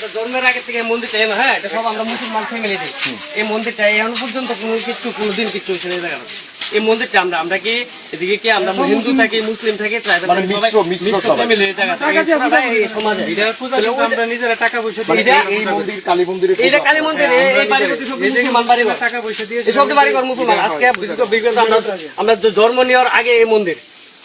আমরা জন্মের আগে থেকে মন্দিরটা এনো হ্যাঁ এটা সব আমরা মুসলমান ফ্যামিলি এই মন্দিরটা এখন পর্যন্ত কোনো কিছু কোনোদিন কিছু হয়েছে না এই মন্দিরটা আমরা আমরা কি এদিকে কি আমরা হিন্দু থাকি মুসলিম থাকি ট্রাইবাল মিশ্র মিশ্র সবাই। ফ্যামিলি এই জায়গাটা সবাই এই সমাজে এটা পূজা আমরা নিজেরা টাকা পয়সা দিয়ে এই- এই মন্দির কালী মন্দিরে এইটা কালী মন্দির এই- এই সব মুসলমান বাড়ি টাকা পয়সা দিয়ে এই সবটা বাড়ি ঘর মুসলমান আজকে বিগত বিগত আমরা আমরা জন্ম নেওয়ার আগে এই মন্দির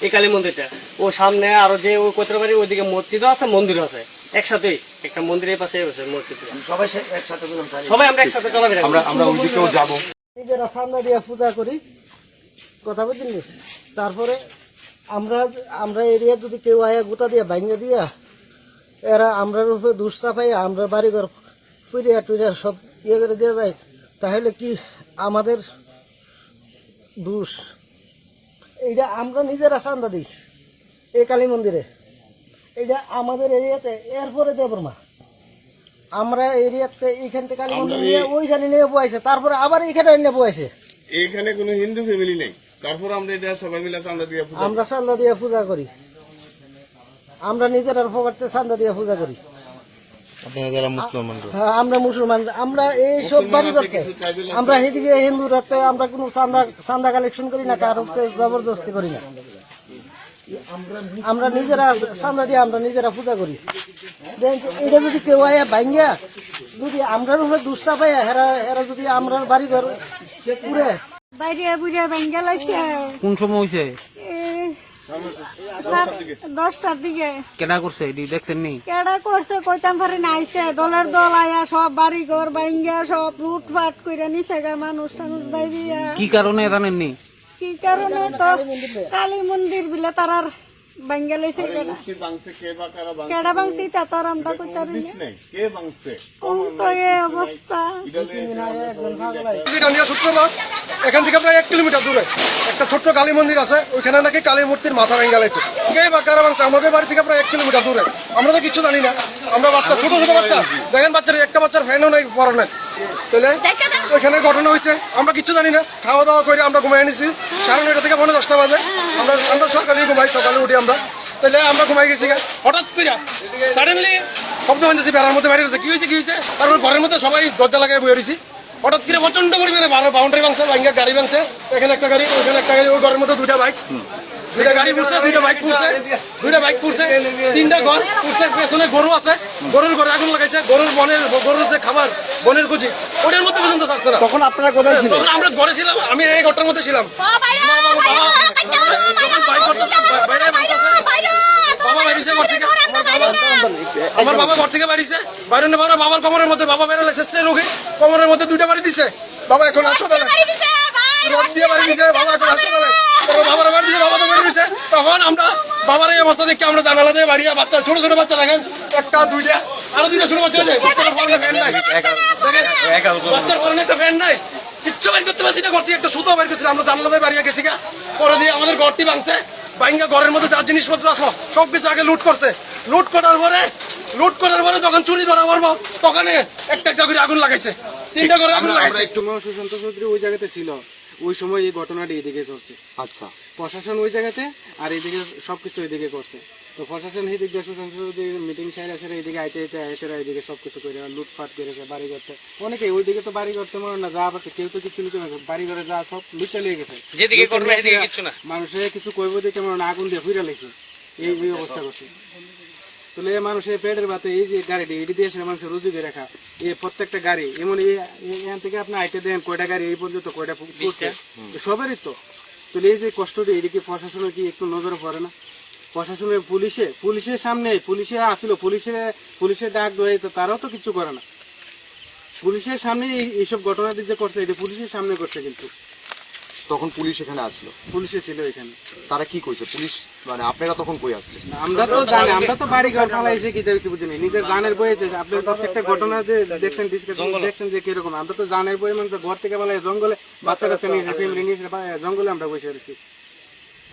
এই কালী মন্দিরটা ও সামনে আরও যে ওই কোতরা বাড়ি ওইদিকে মসজিদও আছে মন্দিরও আছে। একসাথেই একটা মন্দিরের পাশে মসজিদ সবাই একসাথে সবাই আমরা একসাথে চলাফেরা। আমরা আমরা ওইদিকেও যাব। নিজেরা সামনে দিয়ে পূজা করি। কথা বুঝলি তারপরে আমরা আমরা এরিয়া যদি কেউ আয়া গোটা দিয়া ভাঙ্গা দিয়া এরা আমরা উপরে দুষ চাপাই আমরা বাড়িঘর পুরিয়া টুরিয়া সব ইয়ে করে দেওয়া যায় তাহলে কি আমাদের দোষ? এইটা আমরা নিজেরা চান্দা দিই। এই কালী মন্দিরে। এইটা আমাদের এরিয়াতে এরপরে দেবরমা আমরা এরিয়াতে এইখান থেকে কালী মন্দির নিয়ে ওইখানে নিয়ে বয়েছে তারপরে আবার এইখানে নিয়ে বয়েছে এখানে কোনো হিন্দু ফ্যামিলি নেই। তারপর আমরা এটা সবাই মিলে চান্দা দিয়ে পূজা আমরা চান্দা দিয়ে পূজা করি। আমরা নিজেরা চান্দা দিয়ে পূজা করি। হ্যাঁ, আমরা মুসলমান। আমরা এই সব বাড়ি করতে আমরা সেদিকে হিন্দু রাতে আমরা কোনো চান্দা চান্দা কালেকশন করি না কারও জবরদস্তি করি না। আমরা নিজেরা চান্দা দিয়ে আমরা নিজেরা পূজা করি। এটা যদি কেউ আয়া ভাঙ্গিয়া যদি আমরা উপরে দুঃসা পাইয়া হেরা হেরা যদি আমরা বাড়ি ঘর পুরে বাইরে বুঝে ভেঙ্গে লাগছে কোন সময় হইছে? দশটার দিকে। কেনা করছে এটি? দেখছেন নি? কেডা করছে কইতাম পারি না আইছে। দলের দল আয়া সব বাড়ি ঘর ভাঙ্গা সব কইরা নিছে গা মানুষ টানুষ বাইরিয়া কি কারণে জানেন নি? কি কারণে তো কালী মন্দির বিলে তারার ভাঙ্গা লাইছে কেডা? কে বাংছে কে বা কারা বাংছে? কেডা ভাঙছি তা তোর আমরা কইতারি না। কে বাংছে? তো এ অবস্থা। মন্দিরটা শুক্রবার এখান থেকে প্রায় এক কিলোমিটার দূরে একটা ছোট্ট কালী মন্দির আছে ওইখানে নাকি কালী মূর্তির মাথা ভেঙে গেছে। কে বা কারা ভাঙছে আমাদের বাড়ি থেকে প্রায় এক কিলোমিটার দূরে। আমরা তো কিছু জানি না। আমরা বাচ্চা ছোট ছোট বাচ্চা। দেখেন বাচ্চার একটা বাচ্চার ফ্যানও নাই নাই। তাহলে ওইখানে ঘটনা হয়েছে। আমরা কিছু জানি না। খাওয়া দাওয়া করে আমরা ঘুমাই নিছি সাড়ে নয়টা থেকে পনেরো দশটা বাজে। আমরা আমরা সকালে ঘুমাই সকালে উঠি আমরা। তাহলে আমরা ঘুমাই গেছি হঠাৎ করে সাডেনলি শব্দ হয়েছে বেড়ার মধ্যে বাইরে কি হয়েছে কি হয়েছে? তারপর ঘরের মধ্যে সবাই দরজা লাগাই বয়ে রয়েছি। হঠাৎ করে প্রচণ্ড পরিমাণে ভালো বাউন্ডারি ভাঙছে ভাঙ্গা গাড়ি ভাঙছে। এখানে একটা গাড়ি ওখানে একটা গাড়ি ওই ঘরের মধ্যে দুইটা বাইক দুইটা গাড়ি পুড়ছে দুইটা বাইক পুড়ছে দুইটা বাইক পুড়ছে। তিনটা ঘর পুড়ছে পেছনে গরু আছে। গরুর ঘরে আগুন লাগাইছে গরুর বনের গরুর যে খাবার বনের কুচি ওটার মধ্যে পর্যন্ত ছাড়ছে না তখন আপনারা কোথায় ছিলেন তখন আমরা ঘরে ছিলাম আমি এই ঘরটার মধ্যে ছিলাম আমার বাবা ঘর থেকে বাড়িছে বাইরে না বাইরে বাবার কোমরের মধ্যে বাবা বেরোলে শেষে রোগী কোমরের মধ্যে দুইটা বাড়ি দিছে বাবা এখন হাসপাতালে রোড দিয়ে বাড়ি দিছে বাবা এখন হাসপাতালে তারপর বাবার বাড়ি দিছে বাবা তো বেরিয়ে দিছে তখন আমরা বাবার এই অবস্থা দেখে আমরা জানালা দিয়ে বাড়ি বাচ্চা ছোট ছোট বাচ্চা দেখেন। একটা দুইটা আরও দুইটা ছোট বাচ্চা আছে। বাচ্চার পরনে ফ্যান নাই। একটা ফ্যান কিচ্ছু বের করতে পারছি না ঘর থেকে একটা সুতো বের করছিল আমরা জানালা দিয়ে বাড়িয়ে গেছি গা। পরে দিয়ে আমাদের ঘরটি ভাঙছে। ভাঙ্গা ঘরের মধ্যে যা জিনিসপত্র আসলো সব কিছু আগে লুট করছে। লুট করার পরে লুট করার পরে যখন চুরি ধরা পড়ব তখন একটা একটা করে আগুন লাগাইছে। তিনটা করে আগুন লাগাইছে। সুশান্ত চৌধুরী ওই জায়গাতে ছিল। ওই সময় এই ঘটনাটি এদিকে চলছে। আচ্ছা। প্রশাসন ওই জায়গাতে আর এইদিকে সবকিছু এদিকে করছে। তো প্রশাসন এদিক দিয়ে সুশান্ত মিটিং সাইড আসে এদিকে আইতে আইতে আসে এদিকে সবকিছু করে লুটপাট করেছে বাড়ি করতে অনেকে ওইদিকে তো বাড়ি করতে মনে না যা পাচ্ছে কেউ তো কিছু লুটে না। বাড়ি ঘরে যা সব লুটে লেগে গেছে। যেদিকে করবে সেদিকে কিচ্ছু না। মানুষে কিছু কইব দেখে মনে আগুন দিয়ে ফুইরা লেগেছে এই এই অবস্থা করছে। তাহলে মানুষের পেটের বাতে এই যে গাড়িটি এটি দিয়ে আসলে মানুষের রুজু দিয়ে রাখা। এই প্রত্যেকটা গাড়ি এমন এই এই- এখান থেকে আপনি আইটে দেন কয়টা গাড়ি এই পর্যন্ত কয়টা সবারই তো। তাহলে এই যে কষ্টটি এদিকে প্রশাসনের কি একটু নজরে পড়ে না? প্রশাসনের পুলিশে পুলিশের সামনে পুলিশে আসিল পুলিশে পুলিশের ডাক দেয় তো তারাও তো কিছু করে না। পুলিশের সামনে এইসব ঘটনা যে করছে এটা পুলিশের সামনে করছে কিন্তু। তখন পুলিশ এখানে আসলো? পুলিশে ছিল এখানে। তারা কি করছে পুলিশ মানে আপনারা তখন কই আসলেন? আমরা তো জানি আমরা তো বাড়ি ঘর ফালা এসে কি দেখছি বুঝিনি নিজের জানের বইয়েছে আপনি প্রত্যেকটা ঘটনা যে দেখছেন ডিসকাশন দেখছেন যে কীরকম। আমরা তো জানের বই মানে ঘর থেকে বলে জঙ্গলে বাচ্চা কাচ্চা নিয়ে এসে ফ্যামিলি নিয়ে এসে জঙ্গলে আমরা বসে রয়েছি।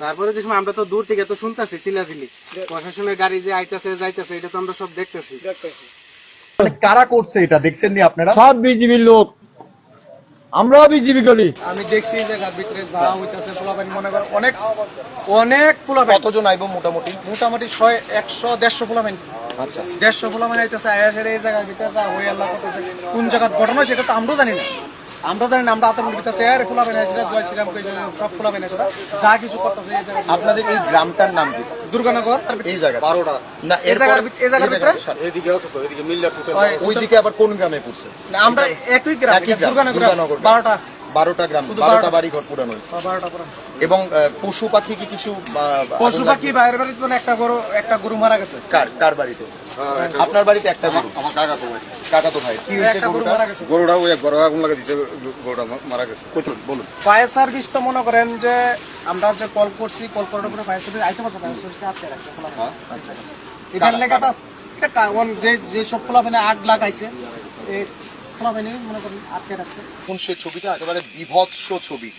তারপরে যে সময় আমরা তো দূর থেকে তো শুনতেছি চিলাচিলি প্রশাসনের গাড়ি যে আইতাছে যাইতাছে এটা তো আমরা সব দেখতেছি। কারা করছে এটা? দেখছেন নি আপনারা? সব বিজিবির লোক। আমরাও বিজেপি করি। আমি দেখছি যে জায়গার ভিতরে যা হইতাছে পোলাপাইন মনে কর অনেক অনেক পোলাপাইন কতজন আইব মোটামুটি? মোটামুটি ছয় একশো দেড়শো পোলাপাইন আচ্ছা। দেড়শো পোলাপাইন আইতেছে আয়াসের এই জায়গার ভিতরে যা হয়ে আল্লাহ করতেছে। কোন জায়গার ঘটনা সেটা তো আমরাও জানি না। আমরা জানি আমরা আতঙ্ক ভিতরে আর বেনা আসলে জয় শ্রীরাম সব বেনা আসলে যা কিছু করতেছে আপনাদের এই গ্রামটার নাম কি? দুর্গানগর। এই জায়গা বারোটা। না এই জায়গার এই জায়গার ভিতরে? এইদিকে আছে তো এইদিকে মিল্লা টোটাল ওইদিকে আবার কোন গ্রামে পড়ছে? না, আমরা একই গ্রাম দুর্গানগর। বারোটা। বারোটা গ্রাম বারোটা। বাড়ি ঘর পুরানো। এবং পশু পাখি কি কিছু পশু পাখি বাইরের বাড়িতে মানে একটা গরু একটা গরু মারা গেছে। কার কার বাড়িতে? আপনার বাড়িতে একটা গরু? আমার কাকা তো ভাই। কাকা তো ভাই কি হয়েছে গরুটা? মারা গেছে। ওই বড় আগুন লাগা দিছে গরুটা মারা গেছে। কইতুন, বলুন। ফায়ার সার্ভিস তো মনে করেন যে আমরা যে কল করছি কল করার পরে ফায়ার সার্ভিস আইতে পারছে ফায়ার সার্ভিস আটকে রাখছে হ্যাঁ এটার লেগে তো এটা কারণ যে যে সব পোলাপানে আগ লাগাইছে এই নেই মনে করেন আটকে রাখছে। এখন সে ছবিটা একেবারে বিভৎস ছবি।